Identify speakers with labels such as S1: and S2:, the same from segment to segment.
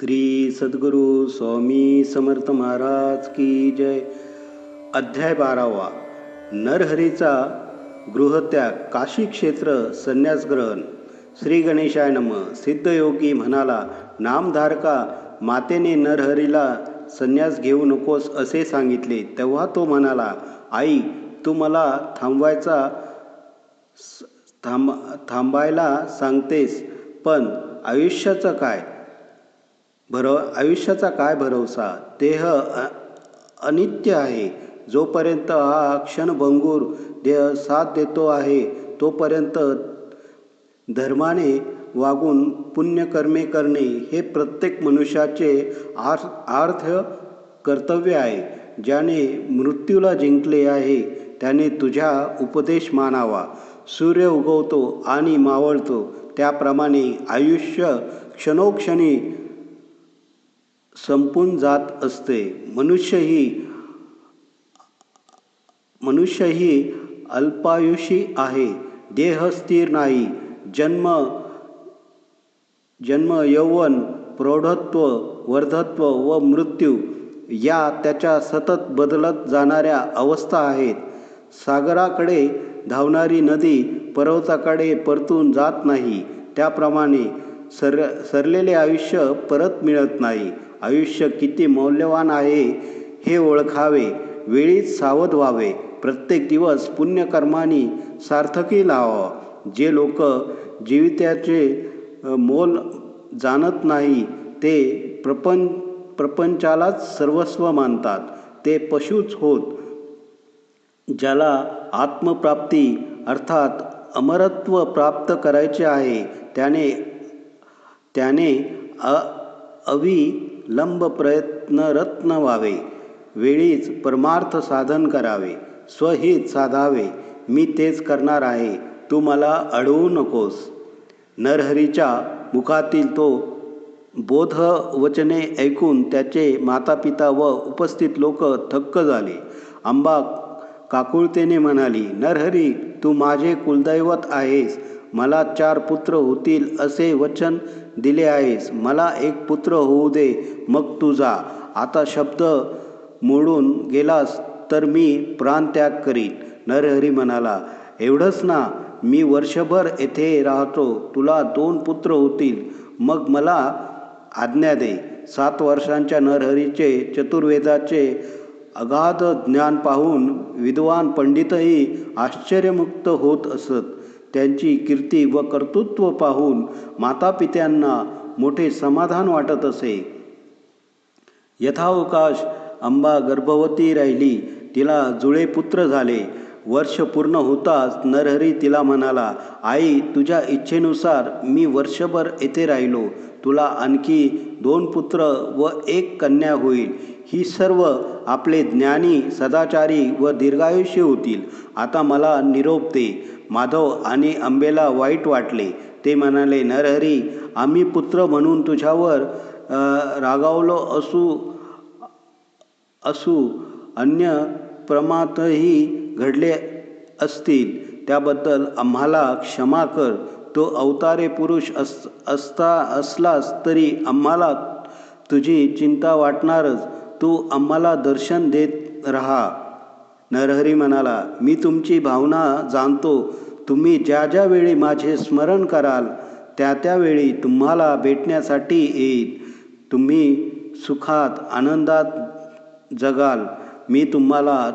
S1: श्री सद्गुरू स्वामी समर्थ महाराज की जय. अध्याय बारावा. नरहरीचा गृहत्याग काशी क्षेत्र संन्यास ग्रहण श्री गणेशाय नम. सिद्धयोगी म्हणाला नामधारका मातेने नरहरीला संन्यास घेऊ नकोस असे सांगितले. तेव्हा तो म्हणाला आई तू मला थांबवायचा थांब थांबायला सांगतेस पण आयुष्याचं काय? भरव आयुष्याचा काय भरवसा? देह अ- अनित्य आहे. जोपर्यंत हा क्षणभंगूर देह साथ देतो आहे तोपर्यंत धर्माने वागून पुण्यकर्मे करणे हे प्रत्येक मनुष्याचे आर आर्थ कर्तव्य आहे. ज्याने मृत्यूला जिंकले आहे त्याने तुझ्या उपदेश मानावा. सूर्य उगवतो आणि मावळतो. त्याप्रमाणे आयुष्य क्षणोक्षणी संपून जात असते. मनुष्य ही मनुष्य ही अल्पायुषी आहे. देह स्थिर नाही. जन्म जन्म यौवन प्रौढत्व वर्धत्व व मृत्यू या त्याच्या सतत बदलत जाणाऱ्या अवस्था आहेत. सागराकडे धावणारी नदी पर्वताकडे परतून जात नाही. त्याप्रमाणे सर सरलेले आयुष्य परत मिळत नाही. आयुष्य किती मौल्यवान आहे हे ओळखावे वेळीच सावध व्हावे. प्रत्येक दिवस पुण्यकर्मानी सार्थकी लावावा. जे लोक जीविताचे मोल जाणत नाही ते प्रपंच प्रपंचालाच सर्वस्व मानतात. ते पशुच होत ज्याला आत्मप्राप्ती अर्थात अमरत्व प्राप्त करायचे आहे त्याने त्याने अ लंब प्रयत्न रत्न व्हावे. वेळीच परमार्थ साधन करावे. स्वहित साधावे. मी तेच करणार आहे. तू मला अडवू नकोस. नरहरीच्या मुखातील तो बोध वचने ऐकून त्याचे मातापिता व उपस्थित लोक थक्क झाले. अंबा काकुळतेने म्हणाली नरहरी तू माझे कुलदैवत आहेस. मला चार पुत्र होतील असे वचन दिले आहेस. मला एक पुत्र होऊ दे मग तू जा. आता शब्द मोडून गेलास तर मी प्राणत्याग करीन. नरहरी म्हणाला एवढंच ना मी वर्षभर येथे राहतो. तुला दोन पुत्र होतील. मग मला आज्ञा दे. सात वर्षांच्या नरहरीचे चतुर्वेदाचे अगाध ज्ञान पाहून विद्वान पंडितही आश्चर्यमुक्त होत असत. त्यांची कीर्ती व कर्तृत्व पाहून मातापित्यांना मोठे समाधान वाटत असे. यथावकाश अंबा गर्भवती राहिली तिला जुळे पुत्र झाले. वर्ष पूर्ण होताच नरहरी तिला म्हणाला आई तुझ्या इच्छेनुसार मी वर्षभर येथे राहिलो. तुला आणखी दोन पुत्र व एक कन्या होईल. ही सर्व आपले ज्ञानी सदाचारी व दीर्घायुष्य होतील. आता मला निरोप दे. माधव आणि अंबेला वाईट वाटले. ते म्हणाले नरहरी आम्ही पुत्र म्हणून तुझ्यावर रागावलो असू असू. अन्य प्रमातही घडले असतील. त्याबद्दल आम्हाला क्षमा कर. तो अवतारे पुरुष अस असता असलास तरी आम्हाला तुझी चिंता वाटणारच. तू आम्हाला दर्शन देत राहा. नरहरी म्हणाला मी तुमची भावना जाणतो. तुम्ही ज्या ज्या वेळी माझे स्मरण कराल त्या त्यावेळी तुम्हाला भेटण्यासाठी येईल तुम्ही सुखात आनंदात जगाल. मी तुम्हाला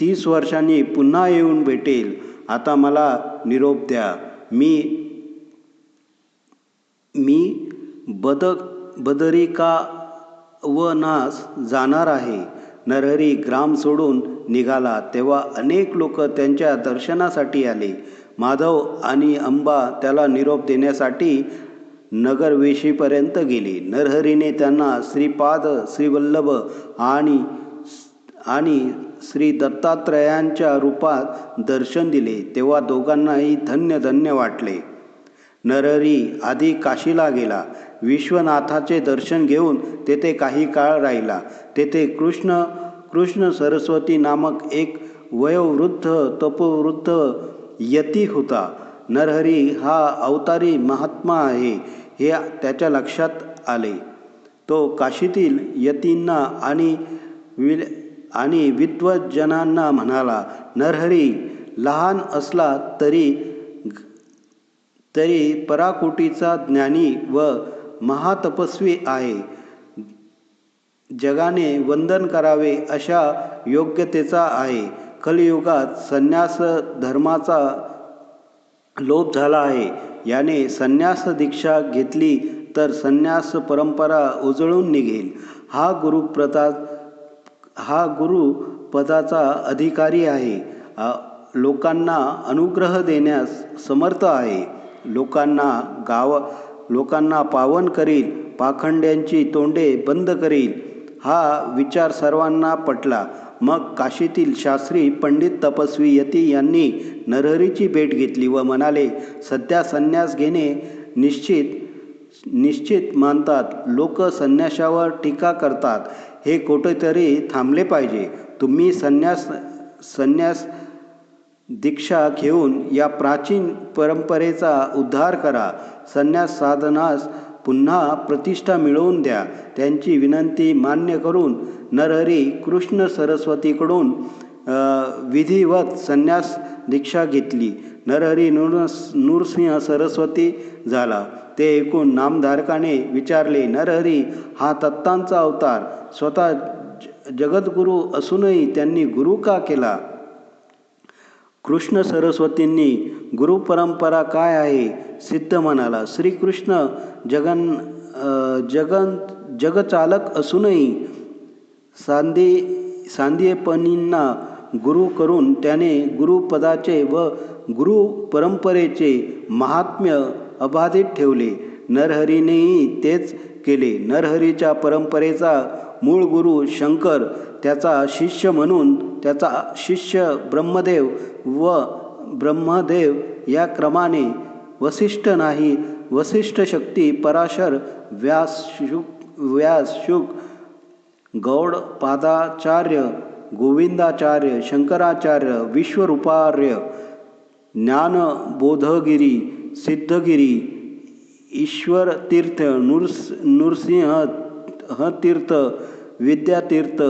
S1: तीस वर्षांनी पुन्हा येऊन भेटेल. आता मला निरोप द्या. मी मी बद बदरिका व नास जाणार आहे. नरहरी ग्राम सोडून निघाला तेव्हा अनेक लोक त्यांच्या दर्शनासाठी आले. माधव आणि अंबा त्याला निरोप देण्यासाठी नगरवेशीपर्यंत गेले. नरहरीने त्यांना श्रीपाद श्रीवल्लभ आणि आणि श्री दत्तात्रयांच्या रूपात दर्शन दिले. तेव्हा दोघांनाही धन्य धन्य वाटले. नरहरी आधी काशीला गेला. विश्वनाथाचे दर्शन घेऊन तेथे काही काळ राहिला. तेथे कृष्ण कृष्ण सरस्वती नामक एक वयोवृद्ध तपोवृद्ध यती होता. नरहरी हा अवतारी महात्मा आहे हे त्याच्या लक्षात आले. तो काशीतील यतींना आणि विल आणि विद्वज्जनांना म्हणाला नरहरी लहान असला तरी तरी पराकोटीचा ज्ञानी व महातपस्वी आहे. जगाने वंदन करावे अशा योग्यतेचा आहे. कलियुगात संन्यास धर्माचा लोप झाला आहे. याने संन्यास दीक्षा घेतली तर संन्यास परंपरा उजळून निघेल. हा गुरुप्रता हा गुरु पदाचा अधिकारी आहे. लोकांना अनुग्रह देण्यास समर्थ आहे. लोकांना गाव लोकांना पावन करील पाखंड्यांची तोंडे बंद करील हा विचार सर्वांना पटला. मग काशीतील शास्त्री पंडित तपस्वी यती यांनी नरहरीची भेट घेतली व म्हणाले सध्या संन्यास घेणे निश्चित निश्चित मानतात. लोक संन्यासावर टीका करतात. हे कुठेतरी थांबले पाहिजे. तुम्ही संन्यास संन्यास दीक्षा घेऊन या प्राचीन परंपरेचा उद्धार करा. संन्यास साधनास पुन्हा प्रतिष्ठा मिळवून द्या. त्यांची विनंती मान्य करून नरहरी कृष्ण सरस्वतीकडून विधिवत संन्यास दीक्षा घेतली. नरहरी नृ नृसिंह सरस्वती झाला. ते ऐकून नामधारकाने विचारले नरहरी हा तत्तांचा अवतार. स्वतः ज- जगद्गुरू असूनही त्यांनी गुरु का केला? कृष्ण सरस्वतींनी गुरुपरंपरा काय आहे? सिद्ध म्हणाला श्रीकृष्ण जगन जगन जगचालक असूनही सांदे सांदियपणींना गुरु करून त्याने गुरुपदाचे व गुरु परंपरेचे महात्म्य अबाधित ठेवले. नरहरीनेही तेच केले. नरहरीच्या परंपरेचा मूळ गुरु शंकर त्याचा शिष्य म्हणून त्याचा शिष्य ब्रह्मदेव व ब्रह्मदेव या क्रमाने वसिष्ठ नाही वसिष्ठ शक्ती पराशर व्यास शुक व्यास शुक गौड पादाचार्य गोविंदाचार्य शंकराचार्य विश्वरूपार्य ज्ञानबोधगिरी सिद्धगिरी ईश्वर तीर्थ नृस नृसिंह ह तीर्थ विद्यातीर्थ